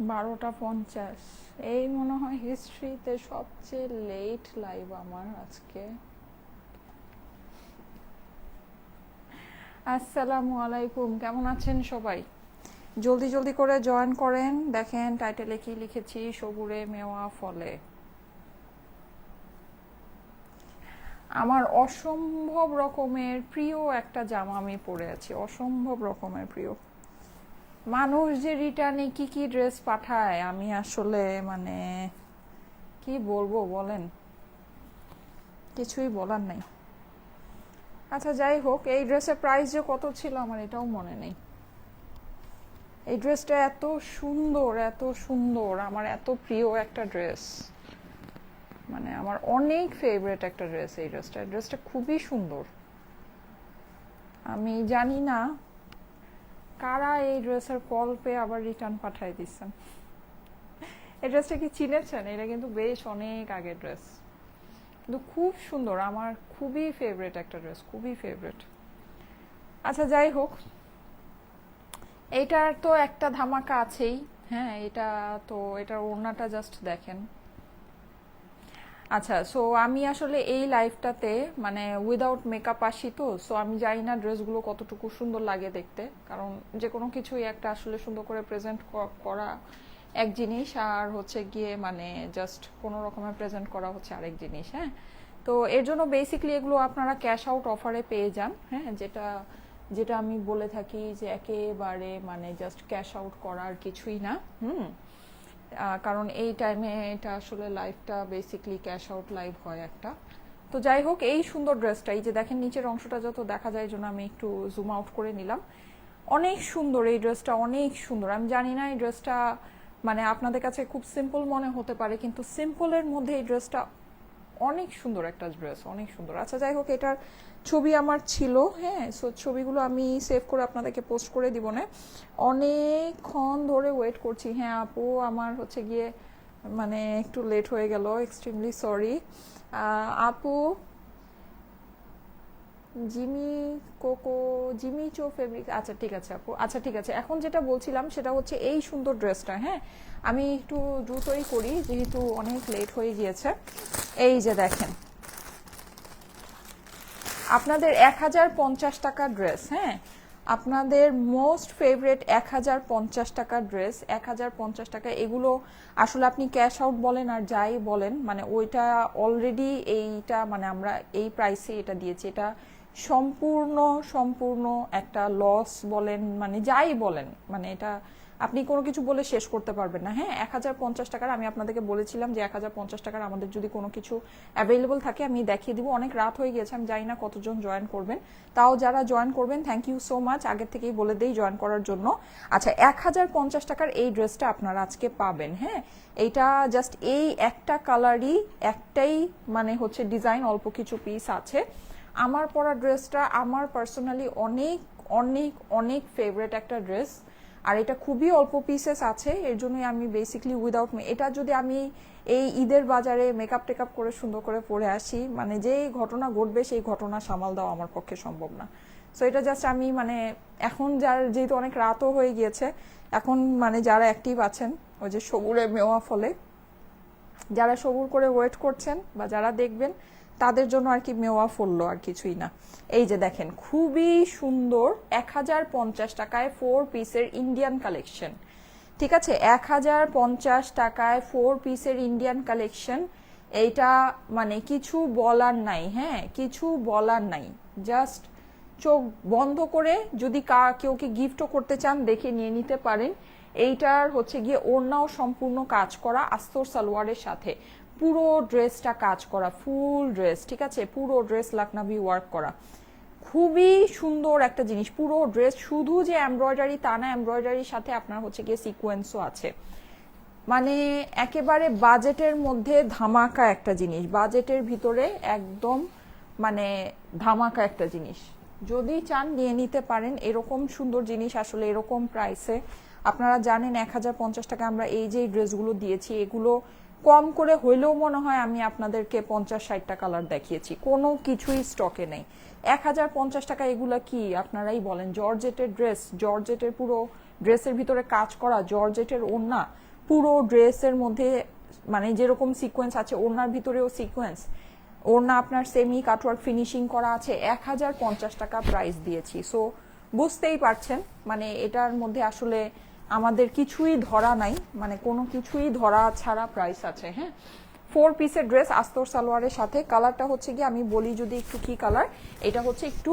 বারোটা পঞ্চাশ। এই মনে হয় হিস্ট্রিতে সবচেয়ে লেট লাইভ আমার আজকে। আসসালামু আলাইকুম, কেমন আছেন সবাই? জলদি জলদি করে জয়েন করেন। দেখেন টাইটেলে কি লিখেছি, সবুরে মেওয়া ফলে। আমার অসম্ভব রকমের প্রিয় একটা জামা আমি পরে আছি, অসম্ভব রকমের প্রিয়। মানুষ যে রিটার্নে কি কি ড্রেস পাঠায়, আমি আসলে মানে কি বলব বলেন? কিছুই বলার নাই। আচ্ছা যাই হোক, এই ড্রেসের প্রাইস যে কত ছিল আমার এটাও মনে নেই। এই ড্রেসটা এত সুন্দর এত সুন্দর, আমার এত প্রিয় একটা ড্রেস। মানে আমার অনেক ফেভারিট একটা ড্রেস এই ড্রেসটা। ড্রেসটা খুবই সুন্দর। আমি জানি না কারা এই ড্রেসের কল পেয়ে আবার রিটার্ন পাঠাই দিচ্ছেন? এই ড্রেসটা কি চিনেছেন? এটা কিন্তু বেশ অনেক আগের ড্রেস। কিন্তু খুব সুন্দর, আমার খুবই ফেভারিট একটা ড্রেস, খুবই ফেভারেট আচ্ছা যাই হোক। এইটার তো একটা ধামাকা আছেই হ্যাঁ এটা তো, এটার ওড়নাটা জাস্ট দেখেন। আচ্ছা সো আমি আসলে এই লাইফটাতে মানে উইদাউট মেকআপ আসি তো সো আমি জানি না ড্রেসগুলো কতটুকু সুন্দর লাগে দেখতে। কারণ যে কোনো কিছুই একটা আসলে সুন্দর করে প্রেজেন্ট করা এক জিনিস, আর হচ্ছে গিয়ে মানে জাস্ট কোনো রকমের প্রেজেন্ট করা হচ্ছে আরেক জিনিস হ্যাঁ? তো এর জন্য বেসিকলি এগুলো আপনারা ক্যাশ আউট অফারে পেয়ে যান হ্যাঁ? যেটা যেটা আমি বলে থাকি যে একেবারে মানে জাস্ট ক্যাশ আউট করার কিছুই না, হুম? কারণ এই টাইমে এটা আসলে লাইফটা বেসিকলি ক্যাশ আউট লাইভ হয় একটা। তো যাই হোক, এই সুন্দর ড্রেসটা এই যে দেখেন নিচের অংশটা যত দেখা যায় জন্য আমি একটু জুম আউট করে নিলাম। অনেক সুন্দর এই ড্রেসটা অনেক সুন্দর। আমি জানি না এই ড্রেসটা মানে আপনাদের কাছে খুব সিম্পল মনে হতে পারে, কিন্তু সিম্পলের মধ্যে এই ড্রেসটা অনেক সুন্দর একটা ড্রেস অনেক সুন্দর। আচ্ছা যাই হোক, এটার ছবি আমার ছিল হ্যাঁ সো ছবিগুলো আমি সেভ করে আপনাদেরকে পোস্ট করে দিব না। অনেকক্ষণ ধরে ওয়েট করছি। হ্যাঁ আপু, আমার হচ্ছে গিয়ে মানে একটু লেট হয়ে গেল এক্সট্রিমলি সরি আপু Jimmy cocoa, Jimmy Choo fabric আচ্ছা ঠিক আছে আপু আচ্ছা ঠিক আছে। এখন যেটা বলছিলাম সেটা হচ্ছে এই সুন্দর ড্রেসটা হ্যাঁ? আমি একটু দ্রুতই করি, যেহেতু অনেক লেট হয়ে গিয়েছে। এই যে দেখেন। আপনাদের এক হাজার পঞ্চাশ টাকা ড্রেস হ্যাঁ? আপনাদের মোস্ট ফেভারেট এক হাজার পঞ্চাশ টাকা ড্রেস, এক হাজার পঞ্চাশ টাকা, এগুলো আসলে আপনি ক্যাশ আউট বলেন আর যাই বলেন মানে ওইটা অলরেডি এইটা মানে আমরা এই প্রাইসে এটা দিয়েছি। এটা সম্পূর্ণ সম্পূর্ণ একটা লস বলেন মানে যাই বলেন মানে এটা আপনি কোনো কিছু বলে শেষ করতে পারবেন না। হ্যাঁ এক হাজার পঞ্চাশ টাকার আমি আপনাদেরকে বলেছিলাম যে এক হাজার পঞ্চাশ টাকার আমাদের যদি কোনো কিছু অ্যাভেলেবল থাকে, আমি দেখিয়ে দিব। অনেক রাত হয়ে গেছে, আমি জানি না কতজন জয়েন করবেন। তাও যারা জয়েন করবেন থ্যাংক ইউ সো মাচ আগের থেকেই বলে দিই জয়েন করার জন্য। আচ্ছা এক হাজার পঞ্চাশ টাকার এই ড্রেসটা আপনারা আজকে পাবেন হ্যাঁ? এইটা জাস্ট এই একটা কালারই একটাই মানে হচ্ছে ডিজাইন অল্প কিছু পিস আছে। আমার পরা ড্রেসটা আমার পার্সোনালি অনেক অনেক অনেক ফেভারেট একটা ড্রেস আর এটা খুবই অল্প পিসেস আছে, এর জন্যই আমি বেসিকলি উইদাউট এটা যদি আমি এই ঈদের বাজারে মেকআপ টেকআপ করে সুন্দর করে পরে আসি মানে যেই ঘটনা ঘটবে সেই ঘটনা সামাল দেওয়া আমার পক্ষে সম্ভব না। সো এটা জাস্ট আমি মানে এখন যার যেহেতু অনেক রাতও হয়ে গিয়েছে, এখন মানে যারা অ্যাক্টিভ আছেন, ওই যে সবুরে মেওয়া ফলে, যারা সবুর করে ওয়েট করছেন বা যারা দেখবেন তাদের জন্য আর কি মেওয়া ফললো আর কিছুই না। এই যে দেখেন, খুবই সুন্দর এক হাজার পঞ্চাশ টাকায় ফোর পিসের ইন্ডিয়ান কালেকশন ঠিক আছে? এক হাজার পঞ্চাশ টাকায় ফোর পিসের ইন্ডিয়ান কালেকশন এইটা মানে কিছু বলার নাই হ্যাঁ? কিছু বলার নাই। জাস্ট চোখ বন্ধ করে যদি কা কেউকে গিফটও করতে চান, দেখে নিয়ে নিতে পারেন। এইটার হচ্ছে গিয়ে ওড়নাও সম্পূর্ণ কাজ করা আস্তর সালোয়ারের সাথে। পুরো ড্রেসটা কাজ করা, ফুল ড্রেস, ঠিক আছে? পুরো ড্রেস লাকনাবি ওয়ার্ক করা। খুবই সুন্দর একটা জিনিস। পুরো ড্রেস শুধু যে এমব্রয়ডারি তা না এমব্রয়ডারির সাথে আপনার হচ্ছে গিয়ে সিকোয়েন্সও আছে। মানে একেবারে বাজেটের মধ্যে ধামাকা একটা জিনিস। বাজেটের ভিতরে একদম মানে ধামাকা একটা জিনিস। যদি চান নিয়ে নিতে পারেন, এরকম সুন্দর জিনিস আসলে এরকম প্রাইসে আপনারা জানেন এক হাজার পঞ্চাশ টাকা আমরা এই যে ড্রেসগুলো দিয়েছি, এগুলো কম করে হইলেও মনে হয় আমি আপনাদেরকে পঞ্চাশ ষাটটা কালার দেখিয়েছি। কোনো কিছুই স্টকে নেই। এক হাজার পঞ্চাশ টাকা এগুলা কি? আপনারাই বলেন। জর্জেটের ড্রেস জর্জেটের পুরো ড্রেসের ভিতরে কাজ করা, জর্জেটের ওড়না, পুরো ড্রেসের মধ্যে মানে যেরকম সিকোয়েন্স আছে, ওড়নার ভিতরেও সিকোয়েন্স ওড়না আপনার সেমি কাটওয়ার্ক ফিনিশিং করা আছে। এক হাজার পঞ্চাশ টাকা প্রাইস দিয়েছি। সো বুঝতেই পারছেন মানে এটার মধ্যে আসলে আমাদের কিছুই ধরা নাই মানে কোনো কিছুই ধরা ছাড়া প্রাইস আছে হ্যাঁ? ফোর পিসের ড্রেস আস্তর সালোয়ারের সাথে। কালারটা হচ্ছে কি আমি বলি যদি একটু কি কালার এটা হচ্ছে একটু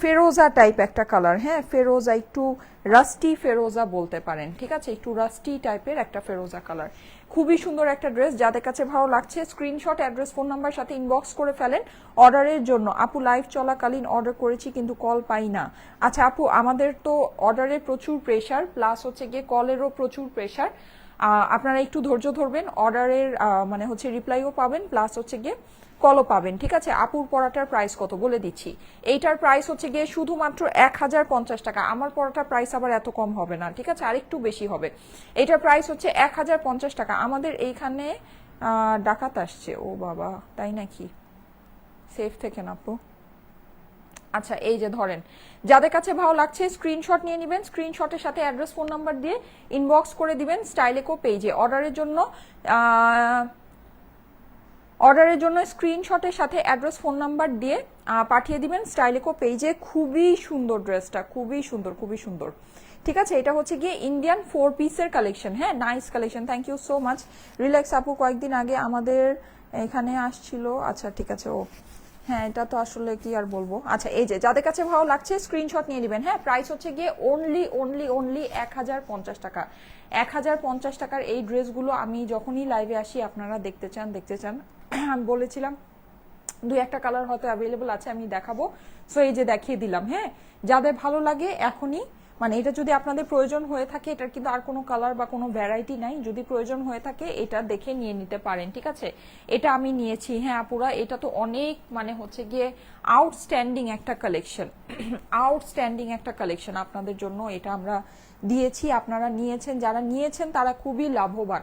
ফেরোজা টাইপ একটা কালার হ্যাঁ? ফেরোজা একটু রাস্টি ফেরোজা বলতে পারেন, ঠিক আছে? একটু রাস্টি টাইপের একটা ফেরোজা কালার খুবই সুন্দর একটা ড্রেস, যাদের কাছে ভালো লাগছে স্ক্রিনশট অ্যাড্রেস ফোন নাম্বার সাথে ইনবক্স করে ফেলেন অর্ডারের জন্য। আপু লাইভ চলাকালীন অর্ডার করেছি, কিন্তু কল পাই না। আচ্ছা আপু, আমাদের তো অর্ডারে প্রচুর প্রেশার প্লাস হচ্ছে গিয়ে কলেরও প্রচুর প্রেশার আপনারা একটু ধৈর্য ধরবেন অর্ডারের মানে হচ্ছে রিপ্লাইও পাবেন প্লাস হচ্ছে গিয়ে কলও পাবেন। ঠিক আছে? আপুর পড়াটার প্রাইস কত? বলে দিচ্ছি। এইটার প্রাইস হচ্ছে গিয়ে শুধুমাত্র এক হাজার পঞ্চাশ টাকা। আমার পড়াটার প্রাইস আবার এত কম হবে না। ঠিক আছে? আরেকটু বেশি হবে। এটার প্রাইস হচ্ছে এক হাজার পঞ্চাশ টাকা। আমাদের এইখানে ডাকাত আসছে। ও বাবা, তাই নাকি? সেফ থেকে না আপু। আচ্ছা এই যে ধরেন, যাদের কাছে ভালো লাগছে স্ক্রিনশট নিয়ে নেবেন। স্ক্রিনশটের সাথে অ্যাড্রেস ফোন নাম্বার দিয়ে ইনবক্স করে দিবেন স্টাইলেকো পেজে অর্ডারের জন্য অর্ডারের জন্য স্ক্রিনশটের সাথে অ্যাড্রেস ফোন নাম্বার দিয়ে পাঠিয়ে দিবেন। স্টাইলেকো পেজে খুবই সুন্দর ড্রেসটা, খুবই সুন্দর খুবই সুন্দর। ঠিক আছে, এটা হচ্ছে গিয়ে ইন্ডিয়ান ফোর পিসের কালেকশন হ্যাঁ nice collection thank you so much relax আপু, কয়েকদিন আগে আমাদের এখানে আসছিল। আচ্ছা ঠিক আছে, ও। হ্যাঁ এটা তো আসলে কি আর বলব? আচ্ছা এই যে, যাদের কাছে ভালো লাগছে স্ক্রিনশট নিয়ে নেবেন। হ্যাঁ প্রাইস হচ্ছে গিয়ে অনলি অনলি অনলি এক হাজার পঞ্চাশ টাকা। এক হাজার পঞ্চাশ টাকার এই ড্রেসগুলো আমি যখনই লাইভে আসি, আপনারা দেখতে চান দেখতে চান। আমি বলেছিলাম, দুই একটা কালার হয়তো অ্যাভেলেবল আছে, আমি দেখাবো। সো এই যে দেখিয়ে দিলাম হ্যাঁ? যাদের ভালো লাগে এখনই মানে এটা যদি আপনাদের প্রয়োজন হয়ে থাকে, এটার কিন্তু আর কোনো কালার বা কোনো ভ্যারাইটি নাই। যদি প্রয়োজন হয়ে থাকে, এটা দেখে নিয়ে নিতে পারেন, ঠিক আছে? এটা আমি নিয়েছি হ্যাঁ আপুরা, এটা তো অনেক মানে হচ্ছে গিয়ে আউটস্ট্যান্ডিং একটা কালেকশন আউটস্ট্যান্ডিং একটা কালেকশন আপনাদের জন্য এটা আমরা দিয়েছি, আপনারা নিয়েছেন, যারা নিয়েছেন তারা খুবই লাভবান।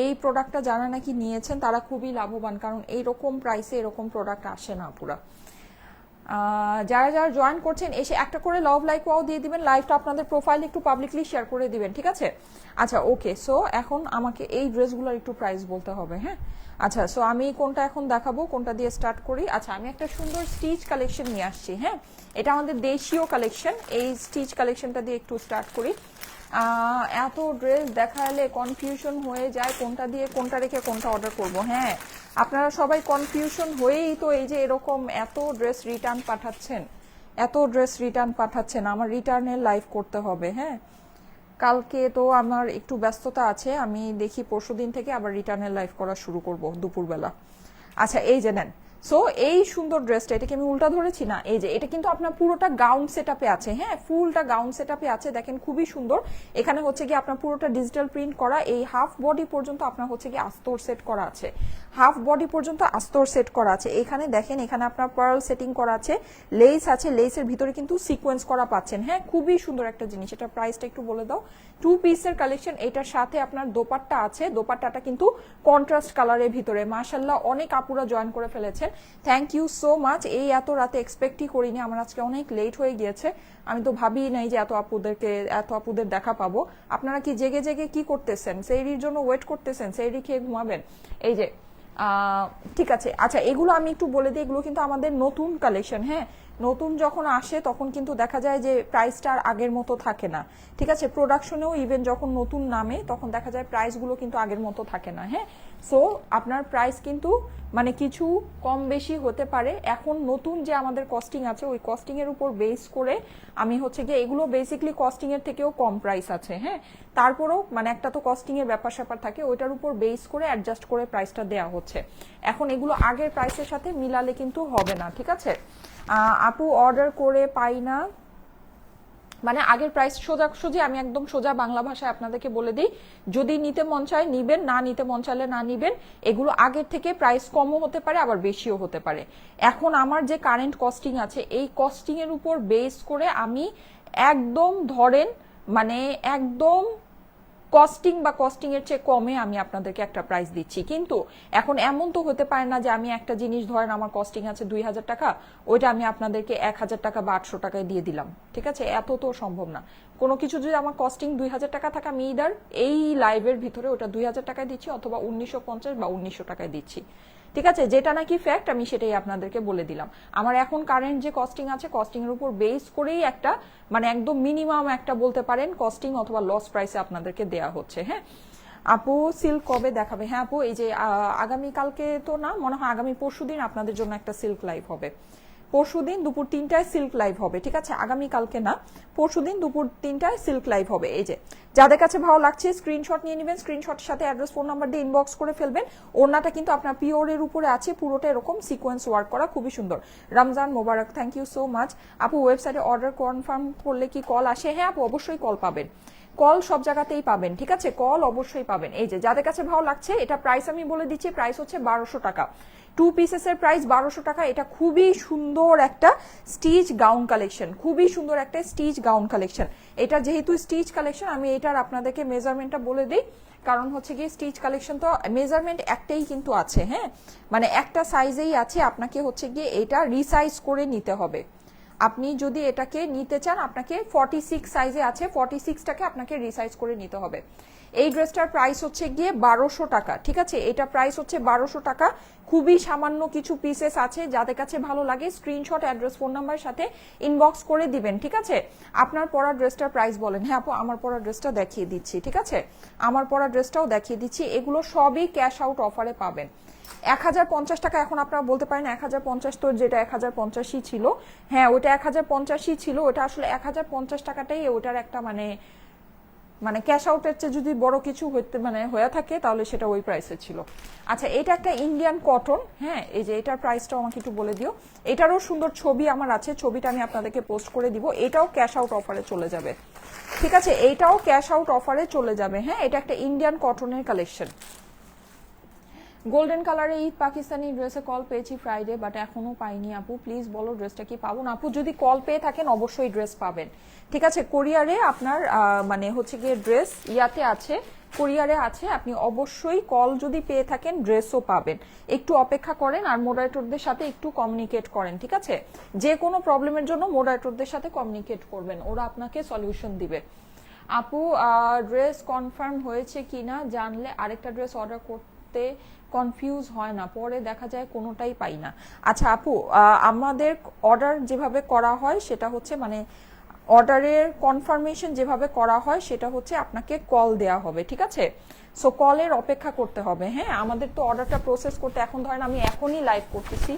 এই প্রোডাক্টটা যারা নাকি নিয়েছেন, তারা খুবই লাভবান। কারণ এইরকম প্রাইসে এরকম প্রোডাক্ট আসে না পুরা। যারা যারা জয়েন করছেন, এসে একটা করে লাভ লাইক ওয়াও দিয়ে দিবেন লাইভটা আপনাদের প্রোফাইলে একটু পাবলিকলি শেয়ার করে দিবেন, ঠিক আছে? আচ্ছা ওকে সো এখন আমাকে এই ড্রেসগুলোর একটু প্রাইস বলতে হবে হ্যাঁ? আচ্ছা সো আমি কোনটা এখন দেখাবো, কোনটা দিয়ে স্টার্ট করি? আচ্ছা আমি একটা সুন্দর স্টিচ কালেকশন নিয়ে আসছি হ্যাঁ? এটা আমাদের দেশীয় কালেকশন এই স্টিচ কালেকশনটা দিয়ে একটু স্টার্ট করি। এত ড্রেস দেখালে কনফিউশন হয়ে যায় কোনটা দিয়ে কোনটা রেখে কোনটা অর্ডার করব হ্যাঁ। আপনারা সবাই কনফিউশন হয়েই তো এই যে এরকম এত ড্রেস রিটার্ন পাঠাচ্ছেন, এত ড্রেস রিটার্ন পাঠাচ্ছেন, আমার রিটার্নের লাইভ করতে হবে হ্যাঁ। কালকে তো আমার একটু ব্যস্ততা আছে, আমি দেখি পরশুদিন থেকে আবার রিটার্নের লাইভ করা শুরু করব দুপুরবেলা। আচ্ছা এই যে নেন সো এই সুন্দর ড্রেসটা এটাকে আমি উল্টা ধরেছি না, এই যে, এটা কিন্তু আপনার পুরোটা গাউন সেটআপে আছে হ্যাঁ? ফুলটা গাউন সেটআপে আছে, দেখেন খুবই সুন্দর। এখানে হচ্ছে কি আপনার পুরোটা ডিজিটাল প্রিন্ট করা, এই হাফ বডি পর্যন্ত আপনার হচ্ছে কি আস্তর সেট করা আছে। হাফ বডি পর্যন্ত আস্তর সেট করা আছে। এখানে দেখেন, এখানে আপনার পার্ল সেটিং করা আছে লেস আছে লেসের ভিতরে কিন্তু সিকোয়েন্স করা পাচ্ছেন হ্যাঁ? খুবই সুন্দর একটা জিনিস, এটা প্রাইসটা একটু বলে দাও। টু পিসের কালেকশন এটার সাথে আপনার দোপাট্টা আছে, দোপাট্টাটা কিন্তু কন্ট্রাস্ট কালারের ভিতরে। মাশাল্লাহ অনেক আপুরা জয়েন করে ফেলেছেন থ্যাংক ইউ সো মাচ এই এত রাতে এক্সপেক্টই করিনি। আমার আজকে অনেক লেট হয়ে গিয়েছে। আমি তো ভাবিই নাই যে এত আপুদেরকে, এত আপুদের দেখা পাবো। আপনারা কি জেগে জেগে কি করতেছেন? সেইরির জন্য ওয়েট করতেছেন? সেইরি খেয়ে ঘুমাবেন? এই যে ঠিক আছে। আচ্ছা এগুলো আমি একটু বলে দিই। এগুলো কিন্তু আমাদের নতুন কালেকশন হ্যাঁ? নতুন যখন আসে, তখন কিন্তু দেখা যায় যে প্রাইসটা আর আগের মতো থাকে না। ঠিক আছে? প্রোডাকশনেও ইভেন যখন নতুন নামে, তখন দেখা যায় প্রাইসগুলো কিন্তু আগের মতো থাকে না হ্যাঁ? সো আপনার প্রাইস কিন্তু মানে কিছু কম বেশি হতে পারে। এখন নতুন যে আমাদের কস্টিং আছে, ওই কস্টিং এর উপর বেস করে আমি হচ্ছে গিয়ে এগুলো বেসিকলি কস্টিং এর থেকেও কম প্রাইস আছে হ্যাঁ? তারপরেও মানে একটা তো কস্টিং এর ব্যাপার স্যাপার থাকে, ওইটার উপর বেস করে অ্যাডজাস্ট করে প্রাইসটা দেওয়া হচ্ছে। এখন এগুলো আগের প্রাইসের সাথে মিলালে কিন্তু হবে না, ঠিক আছে? আপু অর্ডার করে পাই না। মানে আগের প্রাইস সোজা সোজি আমি একদম সোজা বাংলা ভাষায় আপনাদেরকে বলে দিই, যদি নিতে মন চায় নিবেন, না নিতে মন চাইলে না নিবেন, এগুলো আগের থেকে প্রাইস কমও হতে পারে, আবার বেশিও হতে পারে। এখন আমার যে কারেন্ট কস্টিং আছে, এই কস্টিং এর উপর বেস করে আমি একদম ধরেন মানে একদম কস্টিং বা কস্টিং এর চেয়ে কমে আমি আপনাদেরকে একটা প্রাইস দিচ্ছি। কিন্তু এখন এমন তো হতে পারে না যে আমি একটা জিনিস ধরেন আমার কস্টিং আছে দুই হাজার টাকা, ওইটা আমি আপনাদেরকে এক হাজার টাকা বা আটশো টাকায় দিয়ে দিলাম। ঠিক আছে? এত তো সম্ভব না। কোনো কিছু যদি আমার কস্টিং দুই হাজার টাকা থাকে, আমি ইদার এই লাইভের ভিতরে ওটা দুই হাজার টাকায় দিচ্ছি অথবা উনিশশো পঞ্চাশ বা উনিশশো টাকায় দিচ্ছি। ঠিক আছে, যেটা নাকি ফ্যাক্ট আমি সেটাই আপনাদেরকে বলে দিলাম। আমার এখন কারেন্ট যে কস্টিং আছে কস্টিং এর উপর বেস করেই একটা মানে একদম মিনিমাম একটা বলতে পারেন কস্টিং অথবা লস প্রাইসে আপনাদেরকে দেয়া হচ্ছে হ্যাঁ? আপু সিল্ক কবে দেখাবে? হ্যাঁ আপু, এই যে আগামী কালকে তো না, মনে হয় আগামী পরশু দিন আপনাদের জন্য একটা সিল্ক লাইভ হবে। পরশুদিন দুপুর তিনটায় সিল্ক লাইভ হবে, ঠিক আছে? আগামী কালকে না, পরশুদিন দুপুর তিনটায় সিল্ক লাইভ হবে। এই যে, যাদের কাছে ভালো লাগছে স্ক্রিনশট নিয়ে নেবেন স্ক্রিনশটের সাথে অ্যাড্রেস ফোন নাম্বার দিয়ে ইনবক্স করে ফেলবেন। ওড়নাটা কিন্তু আপনার পিওরের উপরে আছে, পুরোটা এরকম সিকোয়েন্স ওয়ার্ক করা, খুবই সুন্দর। Ramzan Mubarak thank you so much আপু ওয়েবসাইটে অর্ডার কনফার্ম করলে কি কল আসে? হ্যাঁ আপু, অবশ্যই কল পাবেন। কল সব জায়গাতেই পাবেন, ঠিক আছে? কল অবশ্যই পাবেন। এই যে, যাদের কাছে ভালো লাগছে, এটা প্রাইস আমি বলে দিচ্ছি প্রাইস হচ্ছে বারোশো টাকা। টু পিসেসের প্রাইস বারোশো টাকা, এটা খুবই সুন্দর একটা স্টিচ গাউন কালেকশন খুবই সুন্দর একটা স্টিচ গাউন কালেকশন এটা যেহেতু স্টিচ কালেকশন আমি এটার আপনাদেরকে মেজারমেন্টটা বলে দিই। কারণ হচ্ছে গিয়ে স্টিচ কালেকশন তো মেজারমেন্ট একটাই কিন্তু আছে হ্যাঁ? মানে একটা সাইজেই আছে, আপনাকে হচ্ছে গিয়ে এটা রিসাইজ করে নিতে হবে। আপনি যদি এটাকে নিতে চান, আপনাকে ফর্টি সিক্স সাইজে আছে ফর্টি সিক্সটাকে আপনাকে রিসাইজ করে নিতে হবে। এই ড্রেসটার প্রাইস হচ্ছে গিয়ে বারোশো টাকা, ঠিক আছে? এটা প্রাইস হচ্ছে বারোশো টাকা। খুবই সামান্য কিছু পিসেস আছে, যাদের কাছে ভালো লাগে স্ক্রিনশট অ্যাড্রেস ফোন নাম্বার সাথে ইনবক্স করে দিবেন, ঠিক আছে? আপনার পরা ড্রেসটার প্রাইস বলেন হ্যাঁ আপু, আমার পরা ড্রেসটা দেখিয়ে দিচ্ছি, ঠিক আছে? আমার পরা ড্রেসটাও দেখিয়ে দিচ্ছি। এগুলো সবই ক্যাশ আউট অফারে পাবেন। এক হাজার পঞ্চাশ টাকা এখন আপনারা বলতে পারেন, এক হাজার পঞ্চাশ তো যেটা এক হাজার পঞ্চাশই ছিল। হ্যাঁ ওটা এক হাজার পঞ্চাশই ছিল, ওটা আসলে এক হাজার পঞ্চাশ টাকাটাই ওটার একটা মানে মানে ক্যাশ আউটের চেয়ে যদি বড় কিছু হইতে মানে হয়ে থাকে, তাহলে সেটা ওই প্রাইসে ছিল। আচ্ছা এটা একটা ইন্ডিয়ান কটন হ্যাঁ এই যে এটার প্রাইসটাও আমাকে একটু বলে দিও। এটারও সুন্দর ছবি আমার আছে, ছবিটা আমি আপনাদেরকে পোস্ট করে দিব। এটাও ক্যাশ আউট অফারে চলে যাবে। ঠিক আছে এইটাও ক্যাশ আউট অফারে চলে যাবে। হ্যাঁ এটা একটা ইন্ডিয়ান কটনের কালেকশন গোল্ডেন কালারে ঈদ পাকিস্তানি ড্রেসে কল পেয়েছি ফ্রাইডে বাট এখনও পাইনি আপু। প্লিজ বলো ড্রেসটা কি পাবো? না আপু, যদি কল পেয়ে থাকেন, অবশ্যই ড্রেস পাবেন। ঠিক আছে কোরিয়ারে আপনার মানে হচ্ছে গিয়ে ড্রেস ইয়াতে আছে। কোরিয়ারে আছে, আপনি অবশ্যই কল যদি পেয়ে থাকেন ড্রেসও পাবেন। একটু অপেক্ষা করেন আর মোডারেটরদের সাথে একটু কমিউনিকেট করেন, ঠিক আছে? যে কোনো প্রবলেমের জন্য মোডারেটরদের সাথে কমিউনিকেট করবেন। ওরা আপনাকে সলিউশন দিবে। আপু ড্রেস কনফার্ম হয়েছে কিনা জানলে আরেকটা ড্রেস অর্ডার করতে কনফিউজ হয় না, পরে দেখা যায় কোনোটাই পাই না। আচ্ছা আপু আমাদের অর্ডার যেভাবে করা হয় সেটা হচ্ছে মানে অর্ডারের কনফার্মেশন যেভাবে করা হয় সেটা হচ্ছে আপনাকে কল দেয়া হবে, ঠিক আছে? সো কলের অপেক্ষা করতে হবে হ্যাঁ? আমাদের তো অর্ডারটা প্রসেস করতে এখন ধরেন আমি এখনই লাইভ করতেছি।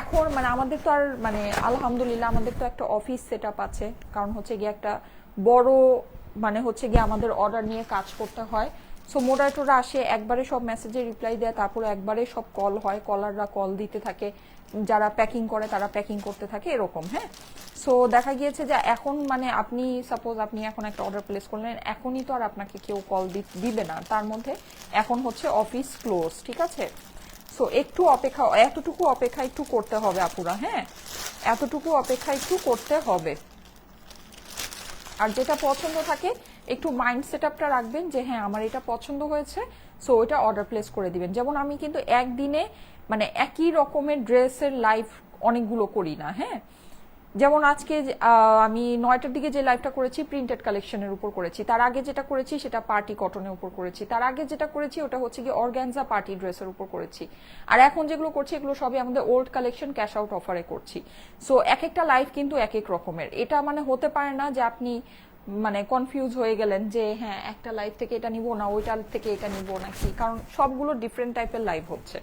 এখন মানে আমাদের তো আর মানে আলহামদুলিল্লাহ আমাদের তো একটা অফিস সেট আছে। কারণ হচ্ছে গিয়ে একটা বড় মানে হচ্ছে গিয়ে আমাদের অর্ডার নিয়ে কাজ করতে হয়। সো মোডারেটররা আসে, একবারে সব মেসেজে রিপ্লাই দেয়, তারপরে একবারে সব কল হয় কলাররা কল দিতে থাকে, যারা প্যাকিং করে তারা প্যাকিং করতে থাকে, এরকম হ্যাঁ? সো দেখা গিয়েছে যে এখন মানে আপনি সাপোজ আপনি এখন একটা অর্ডার প্লেস করলেন, এখনই তো আর আপনাকে কেউ কল দিবে না। তার মধ্যে এখন হচ্ছে অফিস ক্লোজ ঠিক আছে? সো একটু অপেক্ষা, এতটুকু অপেক্ষা একটু করতে হবে আপুরা হ্যাঁ? এতটুকু অপেক্ষা একটু করতে হবে। আর যেটা পছন্দ থাকে একটু মাইন্ড সেট আপটা রাখবেন যে হ্যাঁ আমার এটা পছন্দ হয়েছে সো ওইটা অর্ডার প্লেস করে দিবেন। যেমন আমি কিন্তু একদিনে মানে একই রকমের ড্রেসের লাইফ অনেকগুলো করি না হ্যাঁ? যেমন আজকে আমি নয়টার দিকে যে লাইভটা করেছি প্রিন্টেড কালেকশনের উপর করেছি। তার আগে যেটা করেছি, সেটা পার্টি কটনের উপর করেছি। তার আগে যেটা করেছি, ওটা হচ্ছে কি অর্গ্যানজা পার্টি ড্রেসের উপর করেছি। আর এখন যেগুলো করছি, এগুলো সবই আমাদের ওল্ড কালেকশন ক্যাশ আউট অফারে করছি। সো এক একটা লাইফ কিন্তু এক এক রকমের। এটা মানে হতে পারে না যে আপনি মানে কনফিউজ হয়ে গেলেন যে হ্যাঁ একটা লাইফ থেকে এটা নিব না, ওইটার থেকে এটা নিব নাকি? কারণ সবগুলো ডিফারেন্ট টাইপের লাইফ হচ্ছে।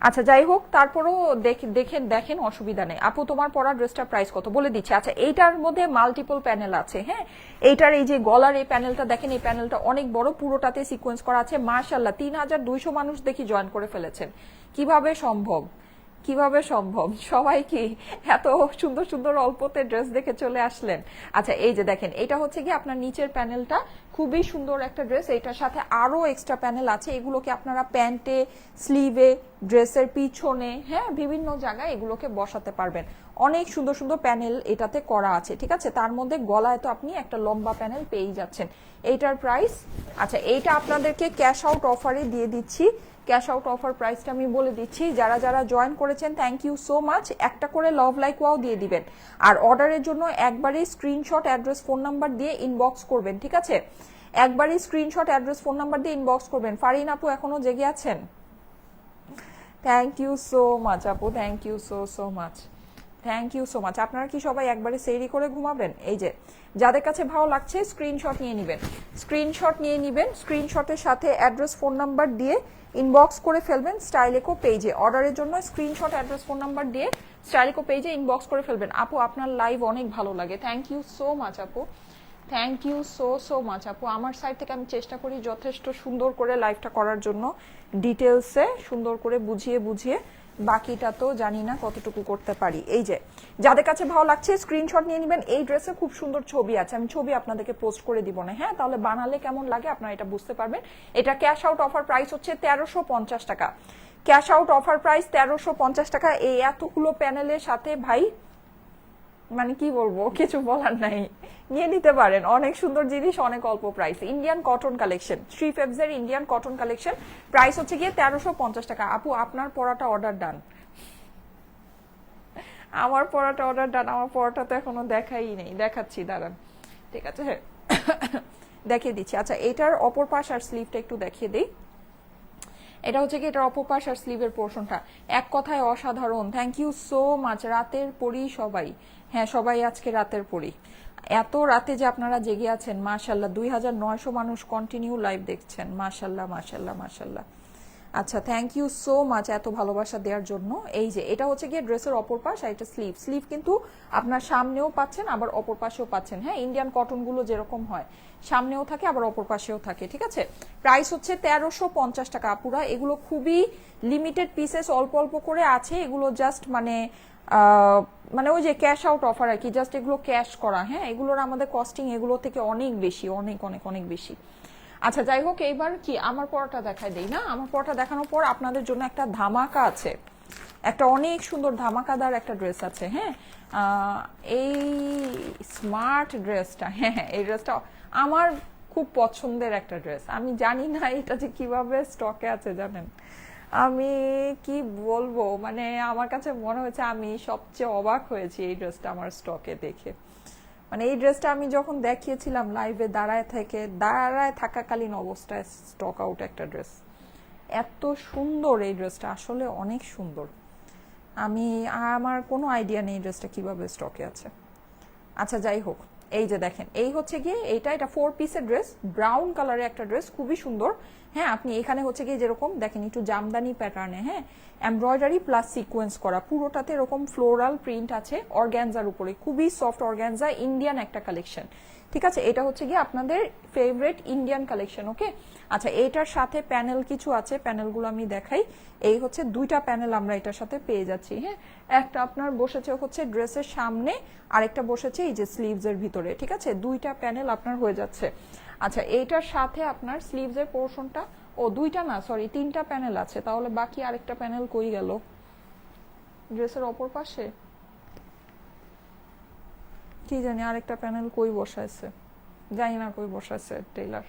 আচ্ছা যাই হোক, তারপরও দেখেন দেখেন অসুবিধা নেই। আপু, তোমার পরা ড্রেসটার প্রাইস কত? বলে দিচ্ছে। আচ্ছা এইটার মধ্যে মাল্টিপল প্যানেল আছে হ্যাঁ? এইটার এই যে গলার এই প্যানেলটা দেখেন এই প্যানেলটা অনেক বড়, পুরোটাতে সিকোয়েন্স করা আছে। মার্শাল্লাহ তিন হাজার দুইশো মানুষ দেখি জয়েন করে ফেলেছেন। কীভাবে সম্ভব? কীভাবে সম্ভব? সবাই কি এত সুন্দর সুন্দর অল্পতে ড্রেস দেখে চলে আসলেন? আচ্ছা এই যে দেখেন, এটা হচ্ছে কি আপনার নিচের প্যানেলটা। খুবই সুন্দর একটা ড্রেস এটার সাথে আরও এক্সট্রা প্যানেল আছে। এগুলোকে আপনারা প্যান্টে স্লিভে ড্রেসের পিছনে হ্যাঁ বিভিন্ন জায়গায় এগুলোকে বসাতে পারবেন। অনেক সুন্দর সুন্দর প্যানেল এটাতে করা আছে, ঠিক আছে? তার মধ্যে গলায় তো আপনি একটা লম্বা প্যানেল পেয়েই যাচ্ছেন। এইটার প্রাইস আচ্ছা এইটা আপনাদেরকে ক্যাশ আউট অফারে দিয়ে দিচ্ছি। ক্যাশ আউট অফার প্রাইসটা আমি বলে দিচ্ছি। যারা যারা জয়েন করেছেন থ্যাংক ইউ সো মাচ একটা করে লাভ লাইক ওয়াও দিয়ে দিবেন। আর অর্ডারের জন্য একবারই স্ক্রিনশট অ্যাড্রেস ফোন নাম্বার দিয়ে ইনবক্স করবেন, ঠিক আছে? একবারই স্ক্রিনশট অ্যাড্রেস ফোন নাম্বার দিয়ে ইনবক্স করবেন। ফারিন আপু, এখনও জেগে আছেন? থ্যাংক ইউ সো মাচ আপু thank you so so much thank you so much আপনারা কি সবাই একবারে সেরি করে ঘুমাবেন? এই যে, যাদের কাছে ভালো লাগছে স্ক্রিনশট নিয়ে নেবেন। স্ক্রিনশট নিয়ে নেবেন স্ক্রিনশটের সাথে অ্যাড্রেস ফোন নাম্বার দিয়ে ইনবক্স করে ফেলবেন স্টাইলেকো পেজে। অর্ডারের জন্য স্ক্রিনশট অ্যাড্রেস ফোন নাম্বার দিয়ে স্টাইলেকো পেজে ইনবক্স করে ফেলবেন। আপু, আপনার লাইভ অনেক ভালো লাগে। থ্যাংক ইউ সো মাচ আপু। Thank you so so much আপু। আমার সাইড থেকে আমি চেষ্টা করি যথেষ্ট সুন্দর করে লাইভটা করার জন্য। ডিটেলসে সুন্দর করে বুঝিয়ে বুঝিয়ে বাকিটা তো জানি না কতটুকু করতে পারি। এই যে, যাদের কাছে ভালো লাগছে স্ক্রিনশট নিয়ে নেবেন। এই ড্রেসে খুব সুন্দর ছবি আছে। আমি ছবি আপনাদেরকে পোস্ট করে দিব না। হ্যাঁ তাহলে বানালে কেমন লাগে আপনারা এটা বুঝতে পারবেন। এটা ক্যাশ আউট অফার প্রাইস হচ্ছে তেরোশো পঞ্চাশ টাকা। ক্যাশ আউট অফার প্রাইস তেরোশো পঞ্চাশ টাকা। এই এতগুলো প্যানেলের সাথে ভাই মানে কি বলব, কিছু বলার নাই। নিয়ে নিতে পারেন। অনেক সুন্দর জিনিস, অনেক অল্প price Indian cotton collection three ফেভস এর ইন্ডিয়ান কটন কালেকশন প্রাইস হচ্ছে গিয়ে তেরোশো পঞ্চাশ টাকা। আপু, আপনার পড়াটা অর্ডার ডান আমার পড়াটা অর্ডার ডান আমার পড়াটা তো এখনও দেখাই নেই। দেখাচ্ছি, দাঁড়ান। ঠিক আছে? হ্যাঁ দেখিয়ে দিচ্ছি। আচ্ছা এটার অপর পাশ আর স্লিভটা একটু দেখিয়ে দিই। এটা হচ্ছে কি এটার অপর পাশ আর স্লিভের পোর্শনটা এক কথায় অসাধারণ। থ্যাংক ইউ সো মাচ রাতের পরি সবাই। হ্যাঁ সবাই আজকে রাতের পরি। এত রাতে যে আপনারা জেগে আছেন, মাশাল্লাহ, দুই হাজার নয়শো মানুষ কন্টিনিউ লাইভ দেখছেন। মাশাল্লাহ মাশাল্লাহ মাশাল্লাহ। আচ্ছা থ্যাংক ইউ সো মাচ এত ভালোবাসা দেওয়ার জন্য। এই যে, এটা হচ্ছে গিয়ে ড্রেসের অপর পাশ আর এটা স্লিভ স্লিভ কিন্তু আপনার সামনেও পাচ্ছেন, আবার অপর পাশেও পাচ্ছেন। হ্যাঁ ইন্ডিয়ান কটনগুলো যেরকম হয়, সামনেও থাকে, আবার অপর পাশেও থাকে, ঠিক আছে? প্রাইস হচ্ছে তেরোশো পঞ্চাশ টাকা। আপুরা, এগুলো খুবই লিমিটেড পিসেস অল্প অল্প করে আছে। এগুলো জাস্ট মানে মানে ওই যে ক্যাশ আউট অফার আর কি জাস্ট এগুলো ক্যাশ করা। হ্যাঁ এগুলোর আমাদের কস্টিং এগুলো থেকে অনেক বেশি, অনেক অনেক অনেক বেশি। আচ্ছা যাই হোক, এইবার কি আমার পরোটা দেখাই দেই? না, আমার পরোটা দেখানোর পর আপনাদের জন্য একটা ধামাকা আছে। একটা অনেক সুন্দর ধামাকাদার একটা ড্রেস আছে হ্যাঁ? এই স্মার্ট ড্রেসটা হ্যাঁ হ্যাঁ এই ড্রেসটা আমার খুব পছন্দের একটা ড্রেস। আমি জানি না এটা যে কীভাবে স্টকে আছে, জানেন? আমি কি বলব? মানে আমার কাছে মনে হয়েছে আমি সবচেয়ে অবাক হয়েছি এই ড্রেসটা আমার স্টকে দেখে। মানে এই ড্রেসটা আমি যখন দেখিয়েছিলাম লাইভে দাঁড়ায় থেকে, দাঁড়ায় থাকাকালীন অবস্থায় স্টক আউট একটা ড্রেস এত সুন্দর এই ড্রেসটা, আসলে অনেক সুন্দর। আমি, আমার কোনো আইডিয়া নেই ড্রেসটা কীভাবে স্টকে আছে। আচ্ছা যাই হোক। এই যে দেখেন, এই হচ্ছে গিয়ে এইটা, এটা ফোর পিসের ড্রেস ব্রাউন কালারের একটা ড্রেস খুবই সুন্দর। হ্যাঁ আপনি এখানে হচ্ছে গিয়ে যেরকম, দেখেন একটু জামদানি প্যাটার্নে হ্যাঁ এমব্রয়ডারি প্লাস সিকোয়েন্স করা, পুরোটাতে এরকম ফ্লোরাল প্রিন্ট আছে অর্গ্যানজার উপরে, খুবই সফট অর্গ্যানজা ইন্ডিয়ান একটা কালেকশন ঠিক আছে? এটা হচ্ছে গিয়ে আপনাদের ফেভারিট ইন্ডিয়ান কালেকশন ওকে আচ্ছা এইটার সাথে প্যানেল কিছু আছে প্যানেলগুলো আমি দেখাই। এই হচ্ছে দুইটা প্যানেল আমরা এটার সাথে পেয়ে যাচ্ছি হ্যাঁ? একটা আপনার বসেছে হচ্ছে ড্রেসের সামনে, আরেকটা বসেছে এই যে স্লিভস এর ভিতরে, ঠিক আছে? দুইটা প্যানেল আপনার হয়ে যাচ্ছে। আচ্ছা এইটার সাথে আপনার স্লিভস এর পোর্শনটা ও, দুইটা না সরি তিনটা প্যানেল আছে। তাহলে বাকি আরেকটা প্যানেল কই গেল? ড্রেসের অপর পাশে? কি জানি আরেকটা প্যানেল কই বসাইছে? জানি না কই বসাইছে টেইলার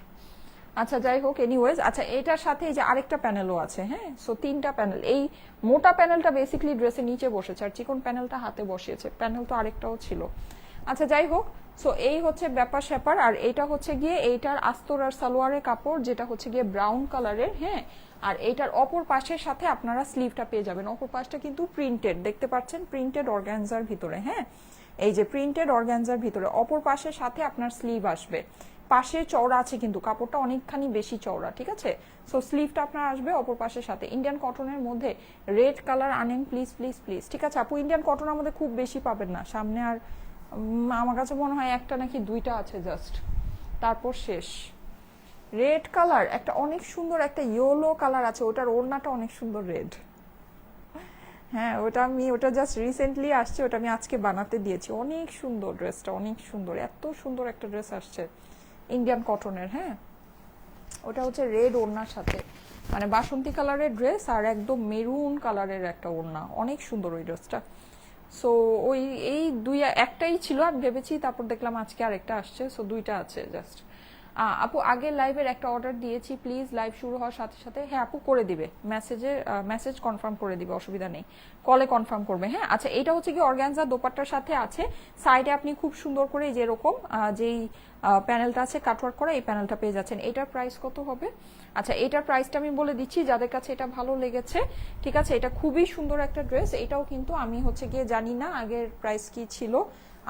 আচ্ছা যাই হোক এনিওয়েজ আচ্ছা এটার সাথে এই যে আরেকটা প্যানেলও আছে হ্যাঁ? সো তিনটা প্যানেল এই মোটা প্যানেলটা বেসিক্যালি ড্রেসের নিচে বসেছে, আর চিকন প্যানেলটা হাতে বসিয়েছে। প্যানেল তো আরেকটাও ছিল। আচ্ছা যাই হোক সো এই হচ্ছে ব্যাপার স্যাপার, আর এটা হচ্ছে গিয়ে এইটার আস্তর আর সালোয়ারের কাপড়, যেটা হচ্ছে গিয়ে ব্রাউন কালারের হ্যাঁ? আর এইটার অপর পাশের সাথে আপনারা স্লিভটা পেয়ে যাবেন। অপর পাশটা কিন্তু প্রিন্টেড দেখতে পাচ্ছেন? প্রিন্টেড অর্গানজার ভিতরে হ্যাঁ? এই যে প্রিন্টেড অর্গানজার ভিতরে, অপর পাশের সাথে আপনার স্লিভ আসবে। পাশে চওড়া আছে কিন্তু, কাপড়টা অনেকখানি বেশি চওড়া, ঠিক আছে? সো স্লিভটা আপনার আসবে অপর পাশের সাথে। ইন্ডিয়ান কটনের মধ্যে রেড কালার আনেন প্লিজ প্লিজ প্লিজ ঠিক আছে? আপু ইন্ডিয়ান কটন আমাদের খুব বেশি পাবেন না। সামনে আর আমার কাছে মনে হয় একটা নাকি দুইটা আছে জাস্ট তারপর শেষ। রেড কালার একটা অনেক সুন্দর একটা ইয়েলো কালার আছে, ওটার ওড়নাটা অনেক সুন্দর রেড হ্যাঁ ওটা আমি, ওটা জাস্ট রিসেন্টলি আসছে, ওটা আমি আজকে বানাতে দিয়েছি। অনেক সুন্দর ড্রেসটা, অনেক সুন্দর, এত সুন্দর একটা ড্রেস আসছে ইন্ডিয়ান কটনের হ্যাঁ। ওটা হচ্ছে রেড ওড়নার সাথে। মানে বাসন্তী কালারের ড্রেস আর একদম মেরুন কালারের একটা ওড়না। অনেক সুন্দর ওই ড্রেসটা। সো ওই, এই দুই, একটাই ছিল, আমি ভেবেছি, তারপর দেখলাম আজকে আরেকটা আসছে। সো দুইটা আছে জাস্ট আপু আগের লাইভের একটা অর্ডার দিয়েছি প্লিজ লাইভ শুরু হওয়ার সাথে সাথে। হ্যাঁ আপু, করে দিবে। মেসেজে মেসেজ কনফার্ম করে দিবে, অসুবিধা নেই। কলে কনফার্ম করবে হ্যাঁ? আচ্ছা এটা হচ্ছে কি অর্গ্যানজা দোপাট্টার সাথে আছে। সাইডে আপনি খুব সুন্দর করে যেরকম যেই প্যানেলটা আছে কাটওয়ার্ক করা, এই প্যানেলটা পেয়ে যাচ্ছেন। এটার প্রাইস কত হবে? আচ্ছা এটার প্রাইসটা আমি বলে দিচ্ছি, যাদের কাছে এটা ভালো লেগেছে, ঠিক আছে? এটা খুবই সুন্দর একটা ড্রেস এটাও কিন্তু আমি হচ্ছে গিয়ে জানি না আগের প্রাইস কি ছিল।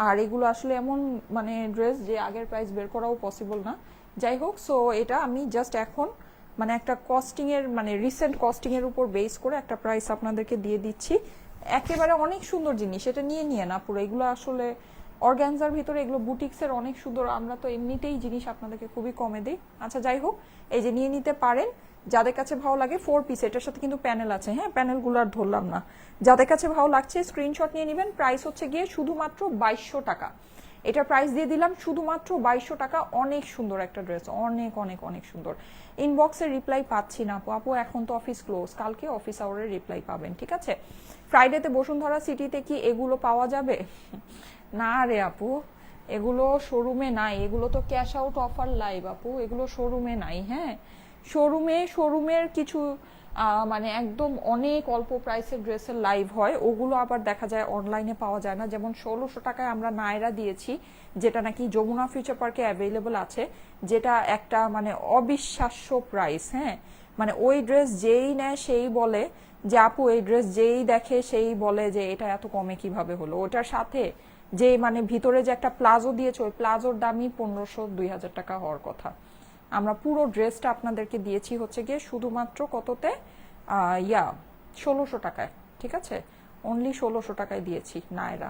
আর এগুলো আসলে এমন মানে ড্রেস যে আগের প্রাইস বের করাও পসিবল না। যাই হোক সো এটা আমি জাস্ট এখন মানে একটা কস্টিং এর মানে রিসেন্ট কস্টিং এর উপর বেস করে একটা প্রাইস আপনাদেরকে দিয়ে দিচ্ছি। একেবারে অনেক সুন্দর জিনিস, এটা নিয়ে নিয়ে না, পুরো এগুলো আসলে অর্গ্যানজার ভিতরে, এগুলো বুটিক্সের অনেক সুন্দর, আমরা তো এমনিতেই জিনিস আপনাদেরকে খুবই কমে দিই। আচ্ছা যাই হোক এই যে নিয়ে নিতে পারেন, যাদের কাছে ভালো লাগে ফোর পিস এটার সাথে কিন্তু প্যানেল আছে হ্যাঁ প্যানেলগুলো আর ধরলাম না। যাদের কাছে ভালো লাগছে স্ক্রিনশট নিয়ে নেবেন প্রাইস হচ্ছে গিয়ে শুধুমাত্র বাইশশো টাকা। এটার প্রাইস দিয়ে দিলাম। শুধুমাত্র বাইশশো টাকা। অনেক সুন্দর একটা ড্রেস অনেক অনেক অনেক সুন্দর। ইনবক্সে রিপ্লাই পাচ্ছি না আপু। আপু, এখন তো অফিস ক্লোজ কালকে অফিস আওয়ারের রিপ্লাই পাবেন, ঠিক আছে? ফ্রাইডেতে বসুন্ধরা সিটিতে কি এগুলো পাওয়া যাবে? না রে আপু। এগুলো শোরুমে নাই। এগুলো তো ক্যাশ আউট অফার লাইভ আপু। এগুলো শোরুমে নাই হ্যাঁ? শোরুমে শোরুমের কিছু মানে একদম অনেক অল্প প্রাইসের ড্রেসের লাইভ হয়। ওগুলো আবার দেখা যায় অনলাইনে পাওয়া যায় না। যেমন ষোলোশো টাকায় আমরা নায়রা দিয়েছি, যেটা নাকি যমুনা ফিউচার পার্কে অ্যাভেলেবল আছে, যেটা একটা মানে অবিশ্বাস্য প্রাইস হ্যাঁ? মানে ওই ড্রেস যেই নেয় সেই বলে যে, আপু, এই ড্রেস যেই দেখে সেই বলে যে, এটা এত কমে কীভাবে হলো? ওটার সাথে যে মানে ভিতরে যে একটা প্লাজো দিয়েছে, ওই প্লাজোর দামই পনেরোশো, দুই হাজার টাকা হওয়ার কথা। আমরা পুরো ড্রেসটা আপনাদেরকে দিয়েছি হচ্ছে গিয়ে শুধুমাত্র কততে? ইয়া, ষোলোশো টাকায়, ঠিক আছে? অনলি ষোলোশো টাকায় দিয়েছি নায়রা।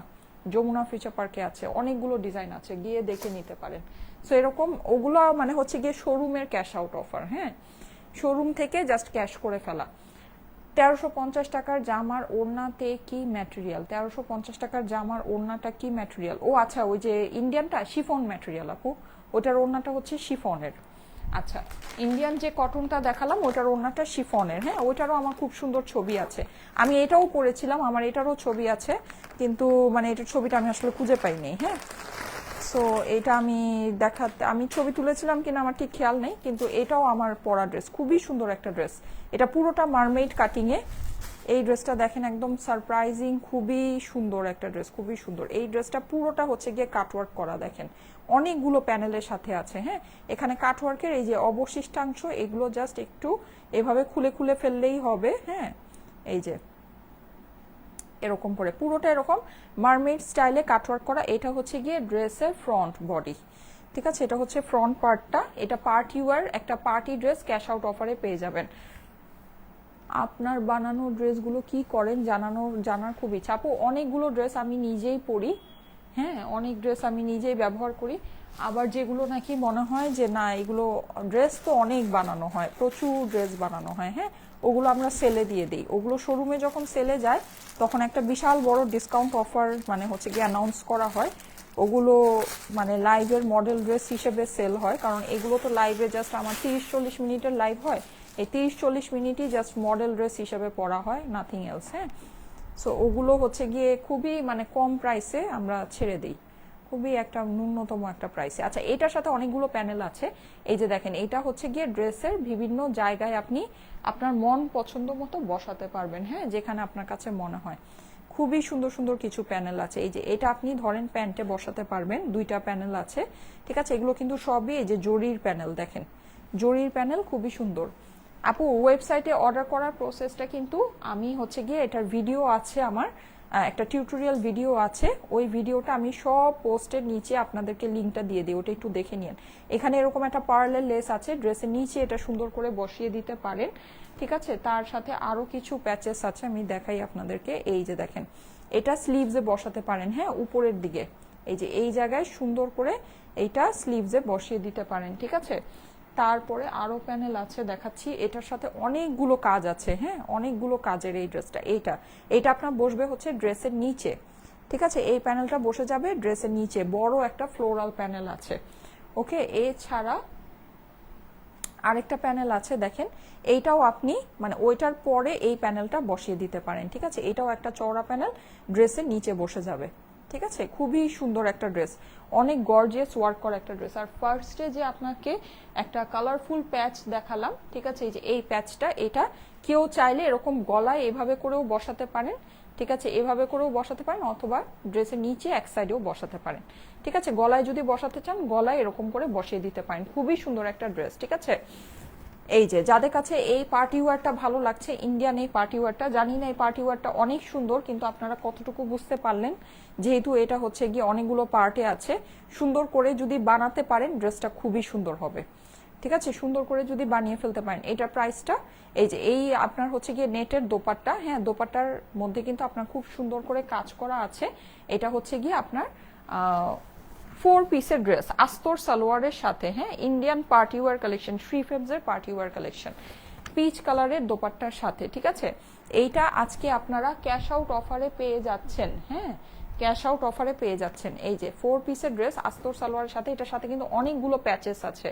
যমুনা ফিউচার পার্কে আছে, অনেকগুলো ডিজাইন আছে, গিয়ে দেখে নিতে পারেন। সো এরকম ওগুলো মানে হচ্ছে গিয়ে শোরুমের ক্যাশ আউট অফার হ্যাঁ? শোরুম থেকে জাস্ট ক্যাশ করে ফেলা। তেরোশো পঞ্চাশ টাকার জামার ওড়নাতে কি ম্যাটেরিয়াল তেরোশো পঞ্চাশ টাকার জামার ওড়নাটা কি ম্যাটেরিয়াল ও আচ্ছা ওই যে ইন্ডিয়ানটা শিফন ম্যাটেরিয়াল আপু। ওটার ওড়নাটা হচ্ছে শিফনের। আচ্ছা ইন্ডিয়ান যে কটনটা দেখালাম, ওটার ওড়নাটা শিফনের হ্যাঁ? ওইটারও আমার খুব সুন্দর ছবি আছে। আমি এটাও পরেছিলাম আমার এটারও ছবি আছে, কিন্তু মানে এটার ছবিটা আমি আসলে খুঁজে পাইনি হ্যাঁ? সো এটা আমি দেখাতে, আমি ছবি তুলেছিলাম কিনা আমার ঠিক খেয়াল নেই, কিন্তু এটাও আমার পরা ড্রেস খুবই সুন্দর একটা ড্রেস এটা পুরোটা মারমেড কাটিংয়ে এই ড্রেসটা দেখেন একদম সারপ্রাইজিং খুবই সুন্দর একটা ড্রেস খুবই সুন্দর। এই ড্রেসটা পুরোটা হচ্ছে গিয়ে কাটওয়ার্ক করা, দেখেন। অনেকগুলো প্যানেলের সাথে আছে হ্যাঁ? এখানে কাটওয়ার্কের এই যে অবশিষ্টাংশ, এগুলো জাস্ট একটু এভাবে খুলে খুলে ফেললেই হবে হ্যাঁ? এই যে, এরকম করে, পুরোটা এরকম মারমেড স্টাইলে কাটওয়ার্ক করা, এটা হচ্ছে গিয়ে ড্রেসের ফ্রন্ট বডি ঠিক আছে? এটা হচ্ছে ফ্রন্ট পার্টটা এটা পার্ট ইউয়ার একটা পার্টি ড্রেস ক্যাশ আউট অফারে পেয়ে যাবেন। আপনার বানানো ড্রেসগুলো কি করেন জানানোর জানার খুব ইচ্ছা। আপু, অনেকগুলো ড্রেস আমি নিজেই পরি। হ্যাঁ অনেক ড্রেস আমি নিজেই ব্যবহার করি। আবার যেগুলো নাকি মনে হয় যে, না, এগুলো ড্রেস তো অনেক বানানো হয়, প্রচুর ড্রেস বানানো হয়। হ্যাঁ ওগুলো আমরা সেলে দিয়ে দিই। ওগুলো শোরুমে যখন সেলে যায়, তখন একটা বিশাল বড় ডিসকাউন্ট অফার মানে হচ্ছে গিয়ে অ্যানাউন্স করা হয়। ওগুলো মানে লাইভের মডেল ড্রেস হিসেবে সেল হয়। কারণ এগুলো তো লাইভে জাস্ট আমার তিরিশ চল্লিশ মিনিটের লাইভ হয়। এই তিরিশ চল্লিশ মিনিটই জাস্ট মডেল ড্রেস হিসেবে পড়া হয় নাথিং এলস হ্যাঁ? সো ওগুলো হচ্ছে গিয়ে খুবই মানে কম প্রাইসে আমরা ছেড়ে দিই। খুবই একটা ন্যূনতম একটা প্রাইসে আচ্ছা এটার সাথে অনেকগুলো প্যানেল আছে। এই যে দেখেন, এটা হচ্ছে গিয়ে ড্রেসের বিভিন্ন জায়গায় আপনি আপনার মন পছন্দ মতো বসাতে পারবেন হ্যাঁ? যেখানে আপনার কাছে মনে হয়। খুবই সুন্দর সুন্দর কিছু প্যানেল আছে। এই যে, এটা আপনি ধরেন প্যান্টে বসাতে পারবেন, দুইটা প্যানেল আছে। ঠিক আছে, এগুলো কিন্তু সবই এই যে জরির প্যানেল দেখেন। জরির প্যানেল খুবই সুন্দর। আপু ওয়েবসাইটে অর্ডার করার প্রসেসটা কিন্তু আমি হচ্ছে গিয়ে এটার ভিডিও আছে আমার একটা টিউটোরিয়াল ভিডিও আছে। ওই ভিডিওটা আমি সব পোস্টের নিচে আপনাদেরকে লিঙ্কটা দিয়ে দিই, ওটা একটু দেখে নিন এখানে এরকম একটা পার্লের লেস আছে ড্রেসের নিচে এটা সুন্দর করে বসিয়ে দিতে পারেন, ঠিক আছে? তার সাথে আরও কিছু প্যাচেস আছে, আমি দেখাই আপনাদেরকে। এই যে দেখেন, এটা স্লিভসে বসাতে পারেন হ্যাঁ উপরের দিকে। এই যে এই জায়গায় সুন্দর করে এইটা স্লিভসে বসিয়ে দিতে পারেন, ঠিক আছে? তারপরে আরও প্যানেল আছে, দেখাচ্ছি। এটার সাথে অনেকগুলো কাজ আছে হ্যাঁ? অনেকগুলো কাজের এই ড্রেসটা, এইটা। এটা আপনার বসবে হচ্ছে ড্রেসের নিচে, ঠিক আছে? এই প্যানেলটা বসে যাবে ড্রেসের নিচে। বড় একটা ফ্লোরাল প্যানেল আছে, ওকে? এছাড়া আরেকটা প্যানেল আছে, দেখেন। এইটাও আপনি মানে ওইটার পরে এই প্যানেলটা বসিয়ে দিতে পারেন, ঠিক আছে? এটাও একটা চওড়া প্যানেল, ড্রেসের নিচে বসে যাবে। ঠিক আছে? খুবই সুন্দর একটা ড্রেস। অনেক গর্জিয়াস ওয়ার্ক করা একটা ড্রেস। আর ফার্স্টে যে আপনাকে একটা কালারফুল প্যাচ দেখালাম, ঠিক আছে? এই যে এই প্যাচটা এটা কেউ চাইলে এরকম গলায় এভাবে করেও বসাতে পারেন, ঠিক আছে? এভাবে করেও বসাতে পারেন অথবা ড্রেসের নিচে এক সাইডেও বসাতে পারেন। ঠিক আছে? গলায় যদি বসাতে চান, গলায় এরকম করে বসিয়ে দিতে পারেন। খুবই সুন্দর একটা ড্রেস, ঠিক আছে? এই যে, যাদের কাছে এই পার্টি ওয়ারটা ভালো লাগছে ইন্ডিয়ান এই পার্টি ওয়ারটা জানি না এই পার্টি ওয়ারটা অনেক সুন্দর, কিন্তু আপনারা কতটুকু বুঝতে পারলেন, যেহেতু এটা হচ্ছে গিয়ে অনেকগুলো পার্টে আছে, সুন্দর করে যদি বানাতে পারেন ড্রেসটা খুবই সুন্দর হবে। ঠিক আছে? সুন্দর করে যদি বানিয়ে ফেলতে পারেন এটার প্রাইসটা এই যে, এই আপনার হচ্ছে গিয়ে নেটের দোপাট্টা হ্যাঁ দোপাট্টার মধ্যে কিন্তু আপনার খুব সুন্দর করে কাজ করা আছে, এটা হচ্ছে গিয়ে আপনার ফোর পিসের ড্রেস আস্তর সালোয়ারের সাথে হ্যাঁ Indian party wear collection three ফেবসের party wear collection peach কালারের দোপাট্টার সাথে, ঠিক আছে? এইটা আজকে আপনারা ক্যাশ আউট অফারে পেয়ে যাচ্ছেন হ্যাঁ? ক্যাশ আউট অফারে পেয়ে যাচ্ছেন। এই যে ফোর পিসের ড্রেস আস্তর সালোয়ারের সাথে, এটার সাথে কিন্তু অনেকগুলো প্যাচেস আছে।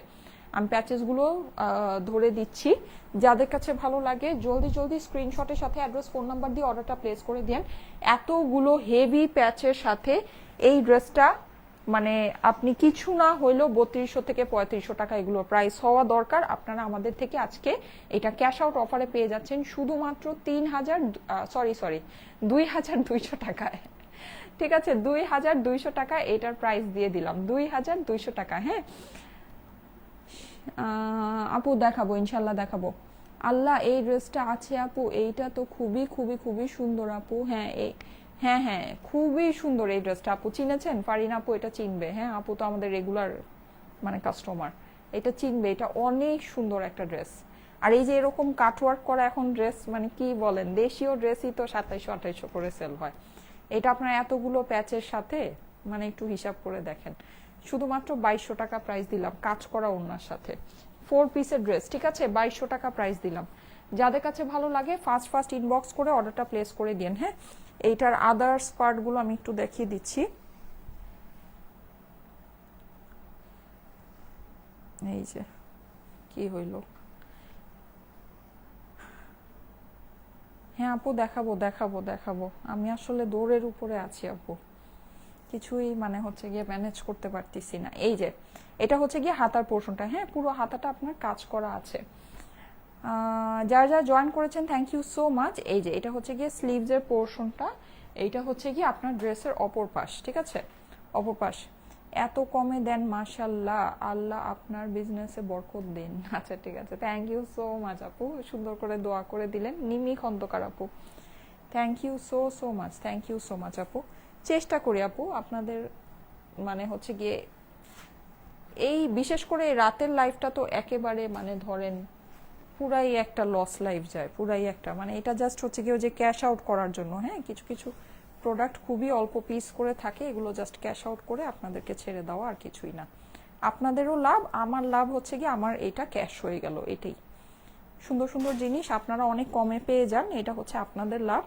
আমি প্যাচেসগুলো ধরে দিচ্ছি। যাদের কাছে ভালো লাগে, জলদি জলদি স্ক্রিনশটের সাথে অ্যাড্রেস ফোন নাম্বার দিয়ে অর্ডারটা প্লেস করে দিন এতগুলো হেভি প্যাচের সাথে এই ড্রেসটা মানে আপনি কিছু না হইলেও বত্রিশশো থেকে পঁয়ত্রিশশো টাকা এগুলো প্রাইস হওয়া দরকার। আপনারা আমাদের থেকে আজকে এটা ক্যাশ আউট অফারে পেয়ে যাচ্ছেন শুধুমাত্র তিন হাজার সরি সরি দুই হাজার দুইশো টাকায়। ঠিক আছে, দুই হাজার দুইশো টাকা এটার প্রাইস দিয়ে দিলাম। দুই হাজার দুইশো টাকা হ্যাঁ? আপু দেখাবো ইনশাল্লাহ দেখাবো। আল্লাহ, এই ড্রেসটা আছে আপু, এইটা তো খুবই খুবই খুবই সুন্দর আপু হ্যাঁ এই হ্যাঁ হ্যাঁ খুবই সুন্দর এই ড্রেসটা আপু চিনেছেন? ফারিন আপু এটা চিনবে। হ্যাঁ আপু তো আমাদের রেগুলার মানে কাস্টমার এটা চিনবে। এটা অনেক সুন্দর একটা ড্রেস আর এই যে এরকম কাটওয়ার্ক করা এখন ড্রেস মানে কি বলেন, দেশীয় ড্রেসই তো সাতাইশো, আঠাইশো করে সেল হয়। এটা আপনার এতগুলো প্যাচের সাথে মানে একটু হিসাব করে দেখেন। শুধুমাত্র বাইশশো টাকা প্রাইস দিলাম, কাজ করা ওনার সাথে। ফোর পিসের ড্রেস ঠিক আছে? বাইশশো টাকা প্রাইস দিলাম। যাদের কাছে ভালো লাগে ফার্স্ট ফার্স্ট ইনবক্স করে অর্ডারটা প্লেস করে দিন হ্যাঁ? এইটার আদার্স পার্টগুলো আমি একটু দেখিয়ে দিচ্ছি। এই যে, কি হইল? হ্যাঁ আপু, দেখাবো দেখাবো দেখাবো। আমি আসলে দৌড়ের উপরে আছি আপু। কিছুই মানে হচ্ছে গিয়ে ম্যানেজ করতে পারতেছি না। এই যে, এটা হচ্ছে গিয়ে হাতার পোর্শনটা হ্যাঁ পুরো হাতাটা আপনার কাজ করা আছে। যারা যারা জয়েন করেছেন থ্যাংক ইউ সো মাচ এই যে, এটা হচ্ছে গিয়ে স্লিভসের পোর্শনটা এইটা হচ্ছে গিয়ে আপনার ড্রেসের অপর পাশ, ঠিক আছে? অপর পাশ। এত কমে দেন মাশাল্লাহ আল্লাহ আপনার বিজনেসে বরকত দিন। আচ্ছা ঠিক আছে। থ্যাংক ইউ সো মাচ আপু। সুন্দর করে দোয়া করে দিলেন। নিমি খন্দকার আপু। Thank you so so much thank you so much আপু। চেষ্টা করি, আপু, আপনাদের মানে হচ্ছে গিয়ে এই বিশেষ করে রাতের লাইফটা তো একেবারে মানে ধরেন পুরাই একটা লস লাইফ যায়, পুরাই একটা। মানে এটা জাস্ট হচ্ছে গিয়ে যে ক্যাশ আউট করার জন্য হ্যাঁ? কিছু কিছু প্রোডাক্ট খুবই অল্প পিস করে থাকে, এগুলো জাস্ট ক্যাশ আউট করে আপনাদেরকে ছেড়ে দেওয়া আর কিছুই না। আপনাদেরও লাভ, আমার লাভ হচ্ছে কি আমার এটা ক্যাশ হয়ে গেল, এটাই। সুন্দর সুন্দর জিনিস, আপনারা অনেক কমে পেয়ে যান, এটা হচ্ছে আপনাদের লাভ।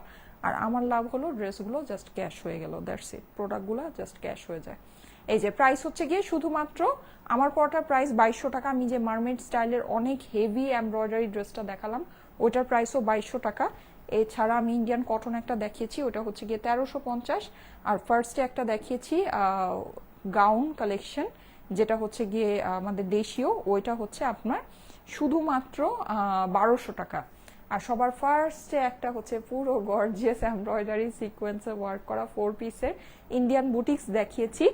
আর আমার লাভ হলো ড্রেসগুলো জাস্ট ক্যাশ হয়ে গেল দ্যাটস ইট প্রোডাক্টগুলো জাস্ট ক্যাশ হয়ে যায়। এই যে প্রাইস হচ্ছে গিয়ে শুধুমাত্র আমার পরটার প্রাইস বাইশশো টাকা। আমি যে মার্মেড স্টাইলের অনেক হেভি এমব্রয়ডারি ড্রেসটা দেখালাম, ওইটার প্রাইসও বাইশশো টাকা। এছাড়া আমি ইন্ডিয়ান কটন একটা দেখিয়েছি, ওটা হচ্ছে গিয়ে তেরোশো পঞ্চাশ। আর ফার্স্টে একটা দেখিয়েছি গাউন কালেকশন যেটা হচ্ছে গিয়ে আমাদের দেশীয়, ওইটা হচ্ছে আপনার শুধুমাত্র বারোশো টাকা। আর সবার ফার্স্টে একটা হচ্ছে পুরো গর্জিয়াস এমব্রয়ডারি সিকোয়েন্সে ওয়ার্ক করা ফোর পিসের ইন্ডিয়ান বুটিক্স দেখিয়েছি।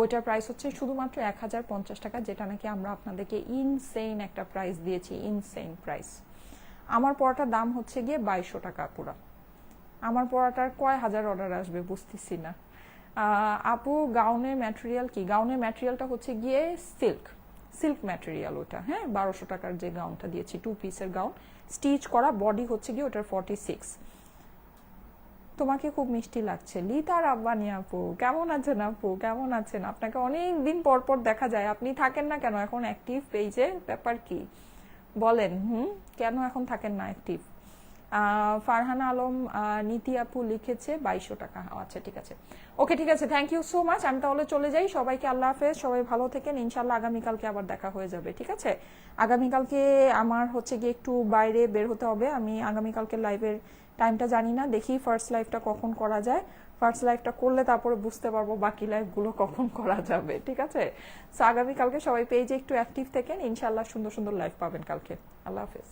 ওইটার প্রাইস হচ্ছে শুধুমাত্র এক হাজার পঞ্চাশ টাকা, যেটা নাকি আমরা আপনাদেরকে ইনসেইন একটা প্রাইস দিয়েছি ইনসেইন প্রাইস আমার পড়াটার দাম হচ্ছে গিয়ে বাইশশো টাকা পুরো। আমার পড়াটার কয় হাজার অর্ডার আসবে বুঝতেছি না। আপু, গাউনের ম্যাটেরিয়াল কি? গাউনের ম্যাটেরিয়ালটা হচ্ছে গিয়ে সিল্ক সিল্ক ম্যাটেরিয়াল ওটা হ্যাঁ? বারোশো টাকার যে গাউনটা দিয়েছি টু পিসের গাউন স্টিচ করা বডি হচ্ছে গিয়ে ওটার ফর্টি সিক্স তোমাকে খুব মিষ্টি লাগছে। লিতার আব্বানি আপু, কেমন আছেন আপু? কেমন আছেন? আপনাকে অনেক দিন পর পর দেখা যায়। আপনি থাকেন না কেন এখন অ্যাক্টিভ পেজে ব্যাপার কি? বলেন, হুম? কেন এখন থাকেন না অ্যাক্টিভ ফারহানা আলম নীতি আপু লিখেছে বাইশশো টাকা। আচ্ছা ঠিক আছে। ওকে, ঠিক আছে থ্যাংক ইউ সো মাচ আমি তাহলে চলে যাই। সবাইকে আল্লাহ হাফেজ। সবাই ভালো থেকেন। ইনশাল্লাহ আগামীকালকে আবার দেখা হয়ে যাবে, ঠিক আছে? আগামীকালকে আমার হচ্ছে গিয়ে একটু বাইরে বের হতে হবে। আমি আগামীকালকে লাইভের টাইমটা জানি না, দেখি ফার্স্ট লাইফটা কখন করা যায়। ফার্স্ট লাইফটা করলে তারপরে বুঝতে পারব বাকি লাইফগুলো কখন করা যাবে, ঠিক আছে? সো আগামীকালকে সবাই পেজে একটু অ্যাক্টিভ থাকেন ইনশাল্লাহ সুন্দর সুন্দর লাইফ পাবেন কালকে। আল্লাহ হাফেজ।